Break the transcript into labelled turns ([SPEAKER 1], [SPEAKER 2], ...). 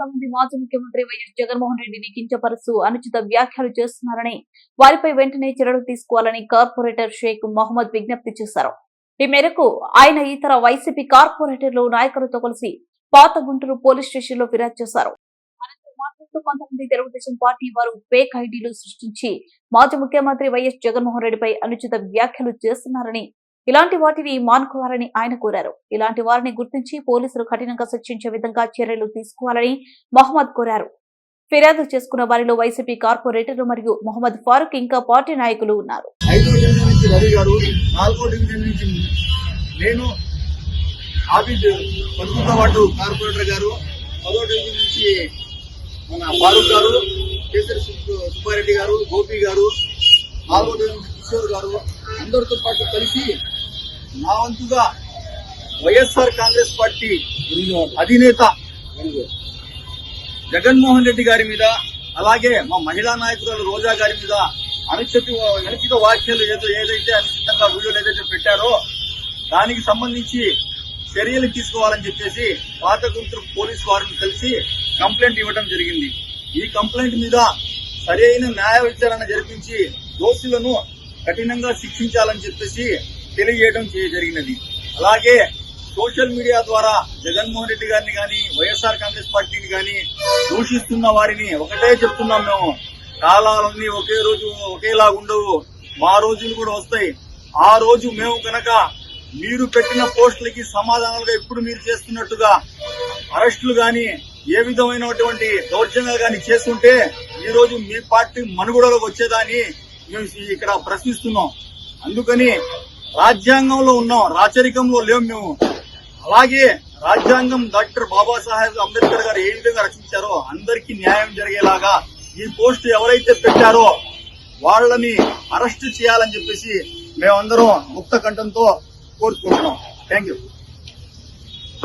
[SPEAKER 1] కొంతమంది మాజీ ముఖ్యమంత్రి వైఎస్ జగన్మోహన్ రెడ్డిని కించపరుస్తూ అనుచిత వ్యాఖ్యలు చేస్తున్నారని వారిపై వెంటనే చర్యలు తీసుకోవాలని కార్పొరేటర్ షేక్ మహమ్మద్ విజ్ఞప్తి చేశారు. ఈ మేరకు ఆయన ఇతర వైసీపీ కార్పొరేటర్లు నాయకులతో కలిసి పాత గుంటూరు పోలీస్ స్టేషన్లో ఫిర్యాదు చేశారు. మాట్లాడుతూ కొంతమంది తెలుగుదేశం పార్టీ వారు ఫేక్ ఐడీలు సృష్టించి మాజీ ముఖ్యమంత్రి వైఎస్ జగన్మోహన్ రెడ్డిపై అనుచిత వ్యాఖ్యలు చేస్తున్నారని ఇలాంటి వాటిని మానుకోవాలని ఆయన కోరారు. ఇలాంటి వారిని గుర్తించి పోలీసులు కఠినంగా శిక్షించే విధంగా చర్యలు తీసుకోవాలని మహమ్మద్ కోరారు. ఫిర్యాదు చేసుకున్న వారిలో వైసీపీ కార్పొరేటర్లు మరియు మొహమ్మద్ ఫారూక్ ఇంకా పార్టీ నాయకులు ఉన్నారు.
[SPEAKER 2] నేను ఆబిద్ పదకొండో వార్డు కార్పొరేటర్ గారు పదో డివిజన్ నుంచి మన ఫారూక్ గారు కేసరి సుబ్బారెడ్డి గారు గోపి గారు నాలుగో డివిజన్ కిషోర్ గారు అందరితో పాటు కలిసి నా వంతుగా వైఎస్ఆర్ కాంగ్రెస్ పార్టీ అధినేత జగన్మోహన్ రెడ్డి గారి మీద అలాగే మా మహిళా నాయకురాలు రోజా గారి మీద అనుచిత అనుచిత వ్యాఖ్యలు ఏదో ఏదైతే అనుచితంగా వీడియోలు ఏదైతే పెట్టారో దానికి సంబంధించి చర్యలు తీసుకోవాలని చెప్పేసి పాత గుంటూరు పోలీస్ వారిని కలిసి కంప్లైంట్ ఇవ్వడం జరిగింది. ఈ కంప్లైంట్ మీద సరైన న్యాయ విచారణ జరిపించి దోషులను కఠినంగా శిక్షించాలని చెప్పేసి తెలియజేయడం జరిగినది. అలాగే సోషల్ మీడియా ద్వారా జగన్మోహన్ రెడ్డి గారిని కానీ వైఎస్ఆర్ కాంగ్రెస్ పార్టీని కానీ దూషిస్తున్న వారిని ఒకటే చెప్తున్నాం మేము. కాలాలన్నీ ఒకే రోజు ఒకేలా ఉండవు మా రోజులు కూడా వస్తాయి. ఆ రోజు మేము కనుక మీరు పెట్టిన పోస్టులకి సమాధానాలుగా ఇప్పుడు మీరు చేస్తున్నట్టుగా అరెస్టులు గాని ఏ విధమైనటువంటి దౌర్జన్యాలు గాని చేస్తుంటే ఈ రోజు మీ పార్టీ మనుగడలోకి వచ్చేదాన్ని మేము ఇక్కడ ప్రశ్నిస్తున్నాం. అందుకని రాజ్యాంగంలో ఉన్నాం రాచరికంలో లేవు మేము. అలాగే రాజ్యాంగం డాక్టర్ బాబాసాహెబ్ అంబేద్కర్ గారు ఏ విధంగా రచించారో అందరికీ న్యాయం జరిగేలాగా ఈ పోస్ట్ ఎవరైతే పెట్టారో వాళ్ళని అరెస్ట్ చేయాలని చెప్పేసి మేమందరం ముక్త కంఠంతో కోరుకుంటున్నాం. Thank you